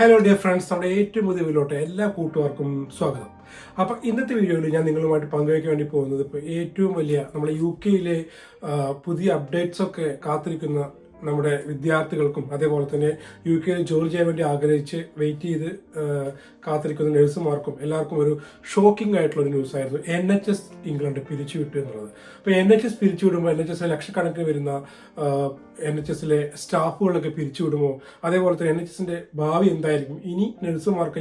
Hello dear friends നമ്മുടെ ഏറ്റവും പുതിയ വീഡിയോട്ട് എല്ലാ കൂട്ടുകാർക്കും സ്വാഗതം. അപ്പം ഇന്നത്തെ വീഡിയോയിൽ ഞാൻ നിങ്ങളുമായിട്ട് പങ്കുവയ്ക്കാൻ വേണ്ടി പോകുന്നത് ഇപ്പോൾ ഏറ്റവും വലിയ നമ്മുടെ യു കെയിലെ പുതിയ അപ്ഡേറ്റ്സ് ഒക്കെ കാത്തിരിക്കുന്ന നമ്മുടെ വിദ്യാർത്ഥികൾക്കും അതേപോലെ തന്നെ യു കെയിൽ ജോലി ചെയ്യാൻ വേണ്ടി ആഗ്രഹിച്ച് വെയിറ്റ് ചെയ്ത് കാത്തിരിക്കുന്ന നഴ്സുമാർക്കും എല്ലാവർക്കും ഒരു ഷോക്കിംഗ് ആയിട്ടുള്ള ഒരു ന്യൂസ് ആയിരുന്നു. എൻ എച്ച് എസ് ഇംഗ്ലണ്ട് പിരിച്ചുവിട്ടു എന്നുള്ളത്. അപ്പോൾ എൻ എച്ച് എസ് പിരിച്ചുവിടുമ്പോൾ എൻ എച്ച് എസ് ലക്ഷക്കണക്കിന് വരുന്ന എൻ എച്ച് എസിലെ സ്റ്റാഫുകളൊക്കെ പിരിച്ചുവിടുമോ അതേപോലെ തന്നെ എൻ എച്ച് എസിന്റെ ഭാവി എന്തായിരിക്കും? ഇനി നഴ്സുമാർക്ക്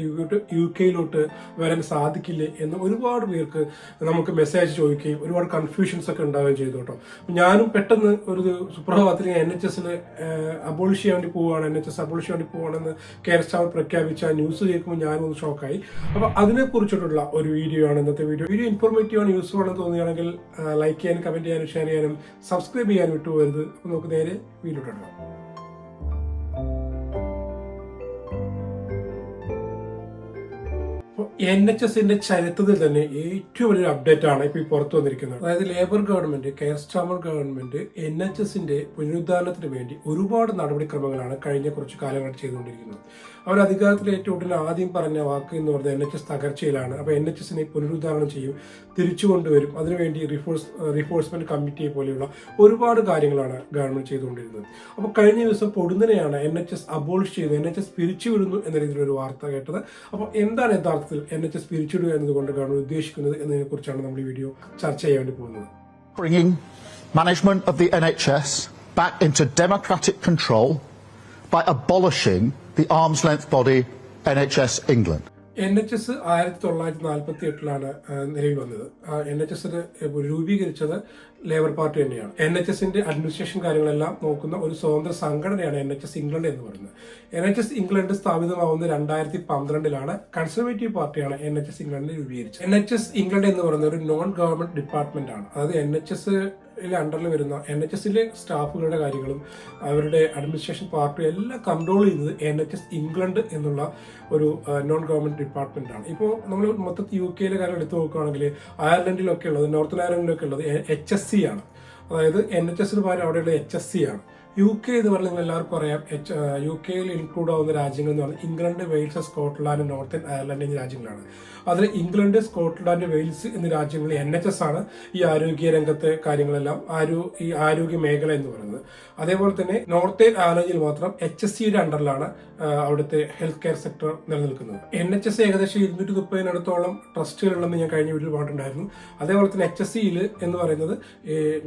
യു കെയിലോട്ട് വരാൻ സാധിക്കില്ലേ എന്ന് ഒരുപാട് പേർക്ക് നമുക്ക് മെസ്സേജ് ചോദിക്കുകയും ഒരുപാട് കൺഫ്യൂഷൻസ് ഒക്കെ ഉണ്ടാവുകയും ചെയ്തു കേട്ടോ. ഞാനും പെട്ടെന്ന് ഒരു സുപ്രഭാതത്തിൽ എൻ എച്ച് എസിൽ അബോളിഷ് ചെയ്യാൻ വേണ്ടി പോവുകയാണ് എൻ എച്ച് എസ് അബോളിഷ് ചെയ്യാൻ വേണ്ടി പോവുകയാണെന്ന് സ്റ്റാഫ് പ്രഖ്യാപിച്ച ന്യൂസ് കേൾക്കുമ്പോൾ ഞാനും ഒന്ന് ഷോക്കായി. അപ്പോൾ അതിനെ കുറിച്ചിട്ടുള്ള ഒരു വീഡിയോ ആണ് ഇന്നത്തെ വീഡിയോ വീഡിയോ ഇൻഫോർമേറ്റീവ് ആണ് യൂസ്ഫുൾ ആണെന്ന് തോന്നുകയാണെങ്കിൽ ലൈക്ക് ചെയ്യാനും കമന്റ് ചെയ്യാനും ഷെയർ ചെയ്യാനും സബ്സ്ക്രൈബ് ചെയ്യാനും വിട്ടുപോകരുത്. അപ്പൊ നമുക്ക് നേരെ വീഡിയോ ഇടാം എൻ എച്ച് എസിന്റെ ചരിത്രത്തിൽ തന്നെ ഏറ്റവും വലിയ അപ്ഡേറ്റ് ആണ് ഇപ്പോൾ പുറത്തു വന്നിരിക്കുന്നത്. അതായത് labour government Keir Starmer government N H എസിന്റെ പുനരുദ്ധാരണത്തിന് വേണ്ടി ഒരുപാട് നടപടിക്രമങ്ങളാണ് കഴിഞ്ഞ കുറച്ച് കാലങ്ങളായിട്ട് ചെയ്തുകൊണ്ടിരിക്കുന്നത്. അവർ അധികാരത്തിൽ ഏറ്റവും ഉടനെ ആദ്യം പറഞ്ഞ വാക്ക് എന്ന് പറഞ്ഞാൽ എൻ എച്ച് എസ് തകർച്ചയിലാണ്. അപ്പോൾ എൻ എച്ച് എസിനെ പുനരുദ്ധാരണം ചെയ്യും തിരിച്ചു കൊണ്ടുവരും. അതിനുവേണ്ടി റിഫോഴ്സ് റിഫോഴ്സ്മെന്റ് കമ്മിറ്റിയെ പോലെയുള്ള ഒരുപാട് കാര്യങ്ങളാണ് ഗവൺമെന്റ് ചെയ്തുകൊണ്ടിരുന്നത്. അപ്പോൾ കഴിഞ്ഞ ദിവസം പൊടുന്നനെയാണ് എൻ എച്ച് എസ് അബോളിഷ് ചെയ്ത് എൻ എച്ച് എസ് പിരിച്ചുവിടുന്നു എന്ന രീതിയിലൊരു വാർത്ത കേട്ടത്. അപ്പോൾ എന്താണ് യഥാർത്ഥത്തിൽ എൻ എച്ച് എസ് പിരിച്ചുവിടുക എന്നതുകൊണ്ട് ഗവൺമെന്റ് ഉദ്ദേശിക്കുന്നത് എന്നതിനെ കുറിച്ചാണ് നമ്മൾ ഈ വീഡിയോ ചർച്ച ചെയ്യാൻ വേണ്ടി പോകുന്നത് bringing management of the NHS back into democratic control by abolishing the arm's length body NHS England. N H S ആയിരത്തി തൊള്ളായിരത്തി നാൽപ്പത്തി എട്ടിലാണ് നിലവിൽ വന്നത് എൻ എച്ച് എസ് രൂപീകരിച്ചത് ലേബർ പാർട്ടി തന്നെയാണ്. എൻ എച്ച് എസിന്റെ അഡ്മിനിസ്ട്രേഷൻ കാര്യങ്ങളെല്ലാം നോക്കുന്ന ഒരു സ്വതന്ത്ര സംഘടനയാണ് എൻ എച്ച് എസ് ഇംഗ്ലണ്ട് എന്ന് പറയുന്നത്. എൻ എച്ച് എസ് ഇംഗ്ലണ്ട് സ്ഥാപിതമാവുന്ന രണ്ടായിരത്തി പന്ത്രണ്ടിലാണ് കൺസർവേറ്റീവ് പാർട്ടിയാണ് എൻ എച്ച് എസ് ഇംഗ്ലണ്ടിനെ രൂപീകരിച്ചത്. എൻ എച്ച് എസ് ഇംഗ്ലണ്ട് എന്ന് പറയുന്ന ഒരു നോൺ ഗവൺമെന്റ് ഡിപ്പാർട്ട്മെന്റ് ആണ്. അതായത് എൻ എച്ച് എസ് അണ്ടറിൽ വരുന്ന എൻ എച്ച് എസിലെ സ്റ്റാഫുകളുടെ കാര്യങ്ങളും അവരുടെ അഡ്മിനിസ്ട്രേഷൻ പാർട്ടി എല്ലാം കൺട്രോൾ ചെയ്യുന്നത് എൻ എച്ച് എസ് ഇംഗ്ലണ്ട് എന്നുള്ള ഒരു നോൺ ഗവൺമെന്റ് ഡിപ്പാർട്ട്മെന്റ് ആണ്. ഇപ്പോൾ നമ്മൾ മൊത്തത്തിൽ യു കെയിലെ കാര്യം എടുത്തു നോക്കുകയാണെങ്കിൽ അയർലൻഡിലൊക്കെ ഉള്ളത് നോർത്ത് അയർലൻഡിലൊക്കെ ഉള്ളത് എച്ച് എസ് സി ആണ്. അതായത് എൻ എച്ച് എസിന് പകരം അവിടെയുള്ള എച്ച് എസ് സി ആണ്. യു കെ എന്ന് പറഞ്ഞാൽ നിങ്ങൾ എല്ലാവർക്കും അറിയാം. എച്ച് യു കെയിൽ ഇൻക്ലൂഡ് ആവുന്ന രാജ്യങ്ങൾ എന്ന് പറഞ്ഞാൽ England Wales Scotland North Ireland എന്നീ രാജ്യങ്ങളാണ്. അതിൽ ഇംഗ്ലണ്ട് സ്കോട്ട്ലാൻഡ് വെയിൽസ് എന്നീ രാജ്യങ്ങളിൽ എൻ എച്ച് എസ് ആണ് ഈ ആരോഗ്യ രംഗത്തെ കാര്യങ്ങളെല്ലാം ആരോ ഈ ആരോഗ്യ മേഖല എന്ന് പറയുന്നത്. അതേപോലെ തന്നെ നോർത്ത് അയർലൻഡിൽ മാത്രം എച്ച് എസ് സിയുടെ അണ്ടറിലാണ് അവിടുത്തെ ഹെൽത്ത് കെയർ സെക്ടർ നിലനിൽക്കുന്നത്. എൻ എച്ച് എസ് ഏകദേശം ഇരുന്നൂറ്റി മുപ്പതിനടുത്തോളം ട്രസ്റ്റുകളുണ്ടെന്ന് ഞാൻ കഴിഞ്ഞ വീട്ടിൽ പറഞ്ഞിട്ടുണ്ടായിരുന്നു. അതേപോലെ തന്നെ എച്ച് എസ് സിയിൽ എന്ന് പറയുന്നത്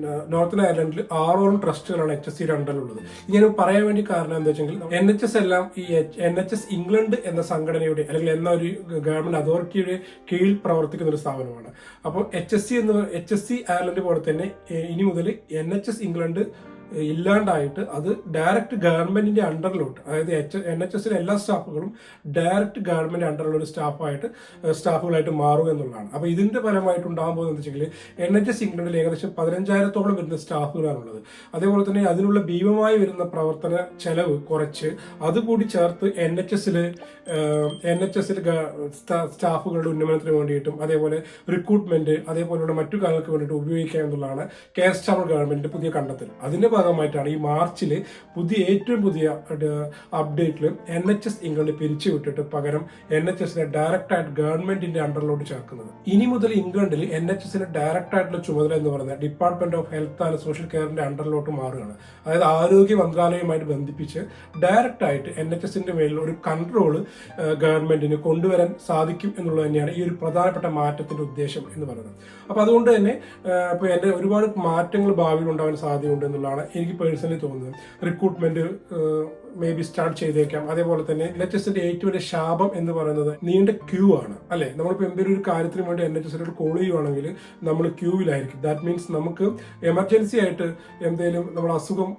നോർത്ത് നോർത്തേൺ അയർലൻഡിൽ ആറോളം ട്രസ്റ്റുകളാണ് എച്ച് എസ് സിയുടെ അണ്ടറിലുള്ളത് ഇത് ഞാൻ പറയാൻ വേണ്ടി കാരണം എന്താ വെച്ചെങ്കിൽ എൻ എച്ച് എസ് എല്ലാം ഈ എൻ എച്ച് എസ് ഇംഗ്ലണ്ട് എന്ന സംഘടനയുടെ അല്ലെങ്കിൽ എന്ന ഒരു ഗവൺമെന്റ് അതോറിറ്റിയുടെ കീഴിൽ പ്രവർത്തിക്കുന്ന ഒരു സ്ഥാപനമാണ്. അപ്പോൾ എച്ച് എസ് സി എന്ന് എച്ച് എസ് സി അയർലൻഡ് പോലെ തന്നെ ഇനി മുതൽ എൻ എച്ച് എസ് ഇംഗ്ലണ്ട് ഇല്ലാണ്ടായിട്ട് അത് ഡയറക്റ്റ് ഗവൺമെന്റിന്റെ അണ്ടറിലോട്ട് അതായത് എച്ച് എൻ എച്ച് എസിലെ എല്ലാ സ്റ്റാഫുകളും ഡയറക്റ്റ് ഗവൺമെന്റ് അണ്ടറിലുള്ള ഒരു സ്റ്റാഫായിട്ട് സ്റ്റാഫുകളായിട്ട് മാറും എന്നുള്ളതാണ്. അപ്പൊ ഇതിന്റെ ഫലമായിട്ട് ഉണ്ടാകാൻ പോകുന്നത് വെച്ചെങ്കിൽ എൻ എച്ച് എസ് ഇംഗ്ലണ്ടിൽ ഏകദേശം പതിനഞ്ചായിരത്തോളം വരുന്ന സ്റ്റാഫുകളാണുള്ളത് അതേപോലെ തന്നെ അതിനുള്ള ഭീമമായി വരുന്ന പ്രവർത്തന ചെലവ് കുറച്ച് അതുകൂടി ചേർത്ത് എൻ എച്ച് എസിൽ എൻ എച്ച് എസിൽ സ്റ്റാഫുകളുടെ ഉന്നമനത്തിന് വേണ്ടിയിട്ടും അതേപോലെ റിക്രൂട്ട്മെന്റ് അതേപോലെയുള്ള മറ്റു കാര്യങ്ങൾക്ക് വേണ്ടിയിട്ട് ഉപയോഗിക്കുക എന്നുള്ളതാണ് കെയർ സ്റ്റാഫ് ഗവൺമെന്റിന്റെ പുതിയ കണ്ടെത്തൽ. അതിന്റെ ഭാഗമായിട്ടാണ് ഈ മാർച്ചിൽ പുതിയ ഏറ്റവും പുതിയ അപ്ഡേറ്റിൽ എൻ എച്ച് എസ് ഇംഗ്ലണ്ട് പിരിച്ചു വിട്ടിട്ട് പകരം എൻ എച്ച് എസിനെ ഡയറക്റ്റ് ആയിട്ട് ഗവൺമെന്റിന്റെ അണ്ടറിലോട്ട് ചേർക്കുന്നത്. ഇനി മുതൽ ഇംഗ്ലണ്ടിൽ എൻ എച്ച് എസിന് ഡയറക്റ്റ് ആയിട്ടുള്ള ചുമതല എന്ന് പറയുന്നത് department of health and social കെയറിന്റെ അണ്ടറിലോട്ട് മാറുകയാണ്. അതായത് ആരോഗ്യ മന്ത്രാലയവുമായിട്ട് ബന്ധിപ്പിച്ച് ഡയറക്റ്റ് ആയിട്ട് എൻ എച്ച് എസിന്റെ മേലിൽ ഒരു കൺട്രോൾ ഗവൺമെന്റിന് കൊണ്ടുവരാൻ സാധിക്കും എന്നുള്ളത് തന്നെയാണ് ഈ ഒരു പ്രധാനപ്പെട്ട മാറ്റത്തിന്റെ ഉദ്ദേശം എന്ന് പറയുന്നത്. അപ്പൊ അതുകൊണ്ട് തന്നെ ഇപ്പൊ എന്റെ ഒരുപാട് മാറ്റങ്ങൾ ഭാവിയിൽ ഉണ്ടാവാൻ സാധ്യതയുണ്ട് എന്നുള്ളതാണ് എനിക്ക് പേഴ്സണലി തോന്നുന്നത്. റിക്രൂട്ട്മെന്റ് മേ ബി സ്റ്റാർട്ട് ചെയ്തേക്കാം. അതേപോലെ തന്നെ എൻ എച്ച് എസിന്റെ ഏറ്റവും വലിയ ശാപം എന്ന് പറയുന്നത് നീണ്ട ക്യൂ ആണ്. അല്ലെ? നമ്മളിപ്പോൾ എന്തെങ്കിലും ഒരു കാര്യത്തിന് വേണ്ടി എൻ എച്ച് എസിനോട് കോൾ ചെയ്യുവാണെങ്കിൽ നമ്മൾ ക്യൂവിലായിരിക്കും ദാറ്റ് മീൻസ് നമുക്ക് എമർജൻസി ആയിട്ട് എന്തെങ്കിലും നമ്മൾ അസുഖം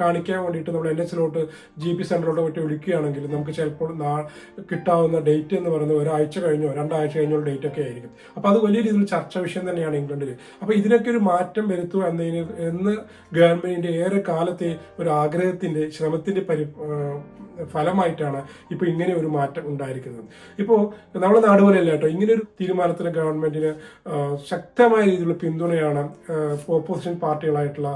കാണിക്കാൻ വേണ്ടിയിട്ട് നമ്മൾ എൻ എച്ചിലോട്ട് ജി പി സെന്ററിലോട്ട് മറ്റോ വിളിക്കുകയാണെങ്കിൽ നമുക്ക് ചിലപ്പോൾ നാ- കിട്ടാവുന്ന ഡേറ്റ് എന്ന് പറയുന്നത് ഒരാഴ്ച കഴിഞ്ഞോ രണ്ടാഴ്ച കഴിഞ്ഞോ ഡേറ്റ് ഒക്കെ ആയിരിക്കും. അപ്പൊ അത് വലിയ രീതിയിൽ ചർച്ച വിഷയം തന്നെയാണ് ഇംഗ്ലണ്ടിൽ അപ്പൊ ഇതിനൊക്കെ ഒരു മാറ്റം വരുത്തുക എന്നതിന് എന്ന് ഗവൺമെന്റിന്റെ ഏറെ കാലത്തെ ഒരു ആഗ്രഹത്തിന്റെ ശ്രമത്തിന്റെ പരി ഫലമായിട്ടാണ് ഇപ്പൊ ഇങ്ങനെ ഒരു മാറ്റം ഉണ്ടായിരിക്കുന്നത്. ഇപ്പോ നമ്മുടെ നാട് പോലെയല്ല കേട്ടോ. ഇങ്ങനെ ഒരു തീരുമാനത്തിന് ഗവൺമെന്റിന് ശക്തമായ രീതിയിലുള്ള പിന്തുണയാണ് ഓപ്പോസിഷൻ പാർട്ടികളായിട്ടുള്ള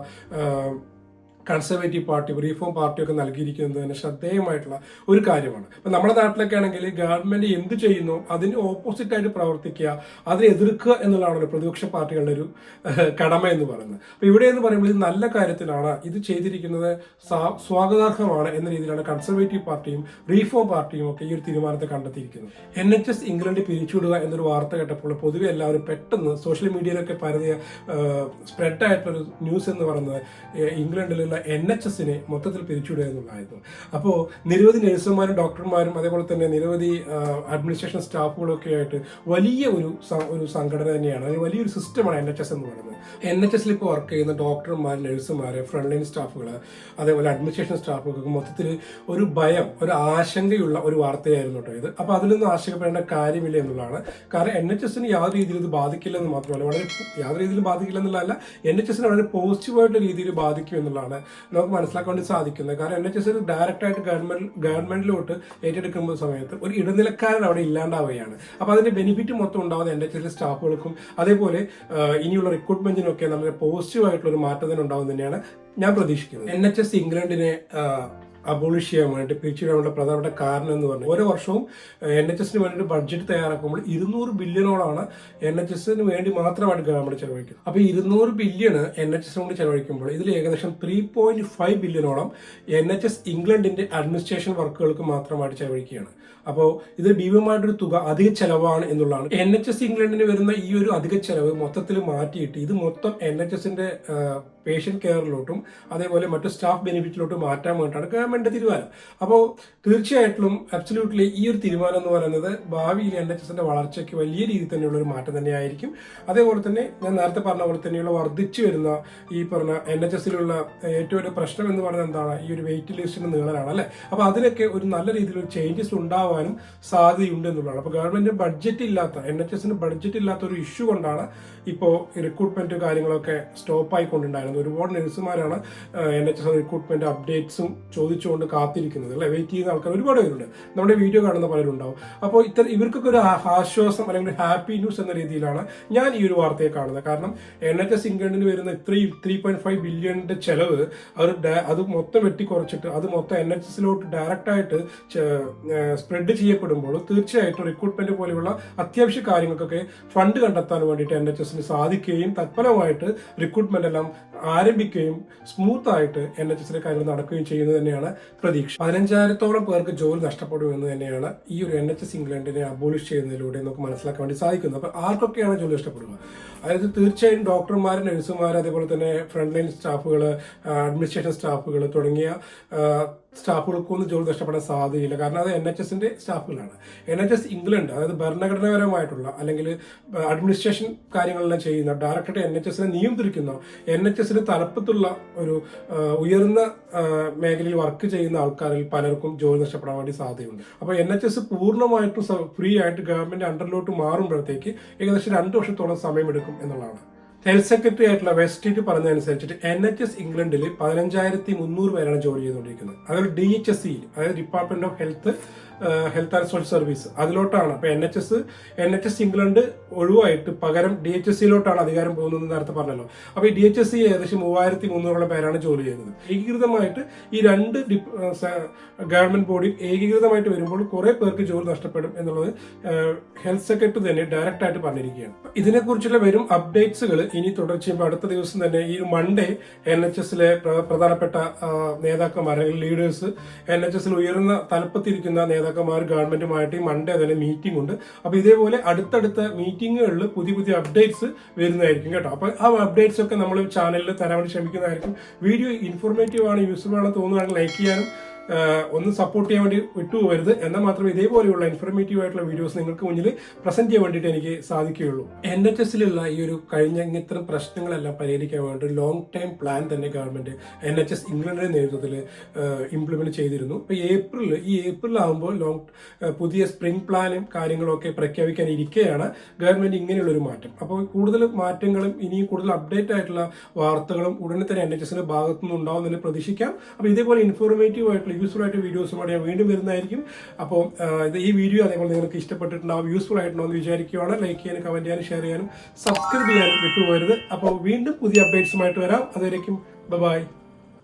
കൺസർവേറ്റീവ് പാർട്ടിയും റീഫോം പാർട്ടിയൊക്കെ നൽകിയിരിക്കുന്നത് തന്നെ ശ്രദ്ധേയമായിട്ടുള്ള ഒരു കാര്യമാണ്. അപ്പം നമ്മുടെ നാട്ടിലൊക്കെ ആണെങ്കിൽ ഗവൺമെന്റ് എന്ത് ചെയ്യുന്നു? അതിന് ഓപ്പോസിറ്റ് ആയിട്ട് പ്രവർത്തിക്കുക അതിനെ എതിർക്കുക എന്നുള്ളതാണല്ലോ പ്രതിപക്ഷ പാർട്ടികളുടെ ഒരു കടമ എന്ന് പറയുന്നത്. അപ്പൊ ഇവിടെ എന്ന് പറയുമ്പോൾ ഇത് നല്ല കാര്യത്തിലാണ്. ഇത് ചെയ്തിരിക്കുന്നത് സ്വാഗതാർഹമാണ് എന്ന രീതിയിലാണ് കൺസർവേറ്റീവ് പാർട്ടിയും റീഫോം പാർട്ടിയും ഒക്കെ ഈ ഒരു തീരുമാനത്തെ കണ്ടെത്തിയിരിക്കുന്നത്. എൻ എച്ച് എസ് ഇംഗ്ലണ്ട് പിരിച്ചുവിടുക എന്നൊരു വാർത്ത കേട്ടപ്പോൾ പൊതുവെ എല്ലാവരും പെട്ടെന്ന് സോഷ്യൽ മീഡിയയിലൊക്കെ പരതിയ സ്പ്രെഡ് ഒരു ന്യൂസ് എന്ന് പറയുന്നത് ഇംഗ്ലണ്ടിലുള്ള എൻ എച്ച് എസിനെ മൊത്തത്തിൽ പിരിച്ചുവിടുക എന്നുള്ളതായിരുന്നു. അപ്പോൾ നിരവധി നഴ്സുമാരും ഡോക്ടർമാരും അതേപോലെ തന്നെ നിരവധി അഡ്മിനിസ്ട്രേഷൻ സ്റ്റാഫുകളൊക്കെ ആയിട്ട് വലിയ ഒരു ഒരു സംഘടന തന്നെയാണ്. അതായത് വലിയൊരു സിസ്റ്റമാണ് എൻ എച്ച് എസ് എന്ന് പറയുന്നത്. എൻ എച്ച് എസിൽ ഇപ്പോൾ വർക്ക് ചെയ്യുന്ന ഡോക്ടർമാർ നഴ്സുമാർ ഫ്രണ്ട് ലൈൻ സ്റ്റാഫുകൾ അതേപോലെ അഡ്മിനിസ്ട്രേഷൻ സ്റ്റാഫുകൾക്ക് മൊത്തത്തിൽ ഒരു ഭയം ഒരു ആശങ്കയുള്ള ഒരു വാർത്തയായിരുന്നു കേട്ടോ ഇത്. അപ്പോൾ അതിലൊന്നും ആശങ്കപ്പെടേണ്ട കാര്യമില്ല എന്നുള്ളതാണ്. കാരണം എൻ എച്ച് എസിന് യാതൊരു രീതിയിൽ ഇത് ബാധിക്കില്ലെന്ന് മാത്രമല്ല വളരെ യാതൊരു രീതിയിലും ബാധിക്കില്ല എന്നുള്ളതല്ല എൻ എച്ച് എസിനെ വളരെ പോസിറ്റീവായിട്ടുള്ള രീതിയിൽ ബാധിക്കും എന്നുള്ളതാണ് നമുക്ക് മനസ്സിലാക്കാൻ വേണ്ടി സാധിക്കുന്നത്. കാരണം എൻ എച്ച് എസ് ഒരു ഡയറക്റ്റായിട്ട് ഗവൺമെന്റ് ഗവൺമെന്റിലോട്ട് ഏറ്റെടുക്കുമ്പോൾ സമയത്ത് ഒരു ഇടനിലക്കാരൻ അവിടെ ഇല്ലാണ്ടാവുകയാണ്. അപ്പോൾ അതിന്റെ ബെനിഫിറ്റ് മൊത്തം ഉണ്ടാവുന്ന എൻ എച്ച് എസ് സ്റ്റാഫുകൾക്കും അതേപോലെ ഇനിയുള്ള റിക്രൂട്ട്മെന്റിനൊക്കെ നല്ല പോസിറ്റീവ് ആയിട്ടുള്ള ഒരു മാറ്റം തന്നെ ഉണ്ടാവും തന്നെയാണ് ഞാൻ പ്രതീക്ഷിക്കുന്നത്. എൻ എച്ച് എസ് ഇംഗ്ലണ്ടിനെ അബോളിഷ് ചെയ്യാൻ വേണ്ടി പിരിച്ചുവിടാനുള്ള പ്രധാനപ്പെട്ട കാരണം എന്ന് പറഞ്ഞാൽ ഓരോ വർഷവും എൻ എച്ച് എസിന് വേണ്ടിയിട്ട് ബഡ്ജറ്റ് തയ്യാറാക്കുമ്പോൾ ഇരുന്നൂറ് ബില്യണോളാണ് എൻ എച്ച് എസിന് വേണ്ടി മാത്രമായിട്ട് ഗവൺമെന്റ് ചെലവഴിക്കുന്നത്. അപ്പോൾ ഇരുന്നൂറ് ബില്യണ് എൻ എച്ച് എസ് കൊണ്ട് ചെലവഴിക്കുമ്പോൾ ഇതിൽ ഏകദേശം ത്രീ പോയിന്റ് ഫൈവ് ബില്യണോളം എൻ എച്ച് എസ് ഇംഗ്ലണ്ടിന്റെ അഡ്മിനിസ്ട്രേഷൻ വർക്കുകൾക്ക് മാത്രമായിട്ട് ചെലവഴിക്കുകയാണ്. അപ്പോൾ ഇത് ഭീമമായിട്ടൊരു തുക അധിക ചെലവാണ് എന്നുള്ളതാണ്. എൻ എച്ച് എസ് ഇംഗ്ലണ്ടിന് വരുന്ന ഈ ഒരു അധിക ചെലവ് മൊത്തത്തിൽ മാറ്റിയിട്ട് ഇത് മൊത്തം എൻ എച്ച് എസിന്റെ പേഷ്യന്റ് കെയറിലോട്ടും അതേപോലെ മറ്റു സ്റ്റാഫ് ബെനിഫിറ്റിലോട്ടും മാറ്റാൻ വേണ്ടിയിട്ടാണ് ഗവൺമെന്റ് തീരുമാനം. അപ്പോൾ തീർച്ചയായിട്ടും അബ്സല്യൂട്ട്ലി ഈ ഒരു തീരുമാനം എന്ന് പറയുന്നത് ഭാവിയിൽ എൻ എച്ച് എസിന്റെ വളർച്ചയ്ക്ക് വലിയ രീതിയിൽ തന്നെയുള്ള ഒരു മാറ്റം തന്നെയായിരിക്കും. അതേപോലെ തന്നെ ഞാൻ നേരത്തെ പറഞ്ഞ പോലെ തന്നെയുള്ള വർദ്ധിച്ചു വരുന്ന ഈ പറഞ്ഞ എൻ എച്ച് എസിലുള്ള ഏറ്റവും ഒരു പ്രശ്നം എന്ന് പറയുന്നത് എന്താണ്? ഈ ഒരു വെയിറ്റ് ലിസ്റ്റിന് നീളനാണ് അല്ലേ? അപ്പോൾ അതിനൊക്കെ ഒരു നല്ല രീതിയിലൊരു ചേഞ്ചസ് ഉണ്ടാവാനും സാധ്യതയുണ്ട് എന്നുള്ളതാണ്. അപ്പോൾ ഗവൺമെന്റ് ബഡ്ജറ്റ് ഇല്ലാത്ത എൻ എച്ച് എസിന് ബഡ്ജറ്റ് ഇല്ലാത്ത ഒരു ഇഷ്യൂ കൊണ്ടാണ് ഇപ്പോൾ റിക്രൂട്ട്മെന്റ് കാര്യങ്ങളൊക്കെ സ്റ്റോപ്പ് ആയിക്കൊണ്ടുണ്ടായിരുന്നത്. ഒരുപാട് നഴ്സുമാരാണ് എൻ എച്ച് എസ് റിക്രൂട്ട്മെന്റ് അപ്ഡേറ്റ്സും ചോദിച്ചുകൊണ്ട് കാത്തിരിക്കുന്നത് അല്ലെ? വെയിറ്റ് ചെയ്യുന്ന ആൾക്കാർ ഒരുപാട് പേരുണ്ട്. നമ്മുടെ വീഡിയോ കാണുന്ന പലരുണ്ടാവും അപ്പോൾ ഇത്ര ഇവർക്കൊക്കെ ഒരു ആശ്വാസം അല്ലെങ്കിൽ ഹാപ്പി ന്യൂസ് എന്ന രീതിയിലാണ് ഞാൻ ഈ ഒരു വാർത്തയെ കാണുന്നത്. കാരണം എൻ എച്ച് എസ് ഇംഗ്ലണ്ടിന് വരുന്ന ഇത്രയും ത്രീ പോയിന്റ് ഫൈവ് ബില്യണിന്റെ ചെലവ് ഡ- അത് മൊത്തം വെട്ടിക്കുറച്ചിട്ട് അത് മൊത്തം എൻ എച്ച് എസിലോട്ട് ഡയറക്റ്റ് ആയിട്ട് സ്പ്രെഡ് ചെയ്യപ്പെടുമ്പോൾ തീർച്ചയായിട്ടും റിക്രൂട്ട്മെന്റ് പോലെയുള്ള അത്യാവശ്യ കാര്യങ്ങൾക്കൊക്കെ ഫണ്ട് കണ്ടെത്താൻ വേണ്ടിയിട്ട് എൻ എച്ച് എസിന് സാധിക്കുകയും തത്ഫലമായിട്ട് റിക്രൂട്ട്മെന്റ് എല്ലാം ആരംഭിക്കുകയും സ്മൂത്ത് ആയിട്ട് എൻ എച്ച് എസിലെ കാര്യങ്ങൾ നടക്കുകയും ചെയ്യുന്നത് തന്നെയാണ് പ്രതീക്ഷ. പതിനഞ്ചായിരത്തോളം പേർക്ക് ജോലി നഷ്ടപ്പെടും എന്ന് തന്നെയാണ് ഈ ഒരു എൻ എച്ച് എസ് ഇംഗ്ലണ്ടിനെ അബോളിഷ് ചെയ്യുന്നതിലൂടെ നമുക്ക് മനസ്സിലാക്കാൻ വേണ്ടി സാധിക്കുന്നത്. അപ്പൊ ആർക്കൊക്കെയാണ് ജോലി നഷ്ടപ്പെടുക? അതായത് തീർച്ചയായും ഡോക്ടർമാർ നഴ്സുമാർ അതേപോലെ തന്നെ ഫ്രണ്ട് ലൈൻ സ്റ്റാഫുകൾ അഡ്മിനിസ്ട്രേഷൻ സ്റ്റാഫുകൾ തുടങ്ങിയ സ്റ്റാഫുകൾക്കൊന്നും ജോലി നഷ്ടപ്പെടാൻ സാധ്യതയില്ല. കാരണം അത് എൻ എച്ച് എസിന്റെ സ്റ്റാഫുകളാണ്. എൻ എച്ച് എസ് ഇംഗ്ലണ്ട് അതായത് ഭരണഘടനാപരമായിട്ടുള്ള അല്ലെങ്കിൽ അഡ്മിനിസ്ട്രേഷൻ കാര്യങ്ങളെല്ലാം ചെയ്യുന്ന ഡയറക്ടറായിട്ട് എൻ എച്ച് എസിനെ നിയന്ത്രിക്കുന്ന എൻ എച്ച് എസിന് തലപ്പത്തുള്ള ഒരു ഉയർന്ന മേഖലയിൽ വർക്ക് ചെയ്യുന്ന ആൾക്കാരിൽ പലർക്കും ജോലി നഷ്ടപ്പെടാൻ വേണ്ടി സാധ്യതയുണ്ട്. അപ്പോൾ എൻ എച്ച് എസ് പൂർണമായിട്ടും ഫ്രീ ആയിട്ട് ഗവൺമെന്റ് അണ്ടറിലോട്ട് മാറുമ്പോഴത്തേക്ക് ഏകദേശം രണ്ട് വർഷത്തോളം സമയമെടുക്കും എന്നുള്ളതാണ്. ഹെൽത്ത് സെക്രട്ടറി ആയിട്ടുള്ള വെസ്റ്റേറ്റ് പറഞ്ഞതനുസരിച്ചിട്ട് എൻ എച്ച് എസ് ഇംഗ്ലണ്ടിൽ പതിനഞ്ചായിരത്തി മുന്നൂറ് പേരാണ് ജോലി ചെയ്തുകൊണ്ടിരിക്കുന്നത്. അതായത് ഡി എച്ച് എസ് സി അതായത് department of health health and social service അതിലോട്ടാണ്. അപ്പൊ N H S N H S England ഒഴിവായിട്ട് പകരം ഡി എച്ച് എസ് സിയിലോട്ടാണ് അധികാരം പോകുന്നത് നേരത്തെ പറഞ്ഞല്ലോ. അപ്പൊ ഈ ഡി എച്ച് എസ് സി ഏകദേശം മൂവായിരത്തി മുന്നൂറോളം പേരാണ് ജോലി ചെയ്യുന്നത്. ഏകീകൃതമായിട്ട് ഈ രണ്ട് ഗവൺമെന്റ് ബോഡി ഏകീകൃതമായിട്ട് വരുമ്പോൾ കുറെ പേർക്ക് ജോലി നഷ്ടപ്പെടും എന്നുള്ളത് ഹെൽത്ത് സെക്രട്ടറി തന്നെ ഡയറക്റ്റ് ആയിട്ട് പറഞ്ഞിരിക്കുകയാണ്. ഇതിനെക്കുറിച്ചുള്ള വരും അപ്ഡേറ്റ്സുകൾ ഇനി തുടർച്ചയും അടുത്ത ദിവസം തന്നെ ഈ മൺഡേ എൻ എച്ച് എസിലെ പ്രധാനപ്പെട്ട നേതാക്കന്മാർ അല്ലെങ്കിൽ ലീഡേഴ്സ് എൻ എച്ച് എസിൽ ഉയർന്ന തലപ്പത്തിരിക്കുന്ന നേതാക്കന്മാർ ഗവൺമെന്റുമായിട്ട് മൺഡേ തന്നെ മീറ്റിംഗ് ഉണ്ട്. അപ്പോൾ ഇതേപോലെ അടുത്തടുത്ത മീറ്റിങ്ങുകളിൽ പുതിയ പുതിയ അപ്ഡേറ്റ്സ് വരുന്നതായിരിക്കും കേട്ടോ. അപ്പോൾ ആ അപ്ഡേറ്റ്സ് ഒക്കെ നമ്മൾ ചാനലിൽ തരാൻ വേണ്ടി ശ്രമിക്കുന്നതായിരിക്കും. വീഡിയോ ഇൻഫോർമേറ്റീവ് ആണ് യൂസ്ഫുൾ ആണെന്ന് തോന്നുകയാണെങ്കിൽ ലൈക്ക് ചെയ്യാനും ഒന്ന് സപ്പോർട്ട് ചെയ്യാൻ വേണ്ടി വിട്ടുപോകരുത്. എന്നാൽ മാത്രമേ ഇതേപോലെയുള്ള ഇൻഫർമേറ്റീവ് ആയിട്ടുള്ള വീഡിയോസ് നിങ്ങൾക്ക് മുന്നിൽ പ്രസന്റ് ചെയ്യാൻ വേണ്ടിയിട്ട് എനിക്ക് സാധിക്കുകയുള്ളൂ. എൻ എച്ച് എസിലുള്ള ഈ ഒരു കഴിഞ്ഞ ഇത്തരം പ്രശ്നങ്ങളെല്ലാം പരിഹരിക്കാൻ വേണ്ടി ലോങ് ടൈം പ്ലാൻ തന്നെ ഗവൺമെന്റ് എൻ എച്ച് എസ് ഇംഗ്ലണ്ടിന്റെ നേതൃത്വത്തിൽ ഇംപ്ലിമെന്റ് ചെയ്തിരുന്നു. ഇപ്പൊ ഏപ്രിൽ ഈ ഏപ്രിൽ ആകുമ്പോൾ ലോങ് പുതിയ സ്പ്രിംഗ് പ്ലാനും കാര്യങ്ങളൊക്കെ പ്രഖ്യാപിക്കാൻ ഇരിക്കുകയാണ് ഗവൺമെന്റ് ഇങ്ങനെയുള്ള ഒരു മാറ്റം. അപ്പോൾ കൂടുതൽ മാറ്റങ്ങളും ഇനിയും കൂടുതൽ അപ്ഡേറ്റ് ആയിട്ടുള്ള വാർത്തകളും ഉടനെ തന്നെ എൻ എച്ച് എസിന്റെ ഭാഗത്തുനിന്ന് ഉണ്ടാവുന്നതിന് പ്രതീക്ഷിക്കാം. അപ്പോൾ ഇതേപോലെ ഇൻഫോർമേറ്റീവ് ആയിട്ടുള്ള യൂസ്ഫുൾ ആയിട്ട് വീഡിയോസുമായി ഞാൻ വീണ്ടും വരുന്നതായിരിക്കും. അപ്പോൾ ഇത് ഈ വീഡിയോ അതേപോലെ നിങ്ങൾക്ക് ഇഷ്ടപ്പെട്ടിട്ടുണ്ടാവും യൂസ്ഫുൾ ആയിട്ടുണ്ടോ എന്ന് വിചാരിക്കുകയാണ്. ലൈക്ക് ചെയ്യാനും കമന്റ് ചെയ്യാനും ഷെയർ ചെയ്യാനും സബ്സ്ക്രൈബ് ചെയ്യാനും വിട്ടുപോകരുത്. അപ്പോൾ വീണ്ടും പുതിയ അപ്ഡേറ്റ്സുമായിട്ട് വരാം. അതുവരേക്കും ബൈ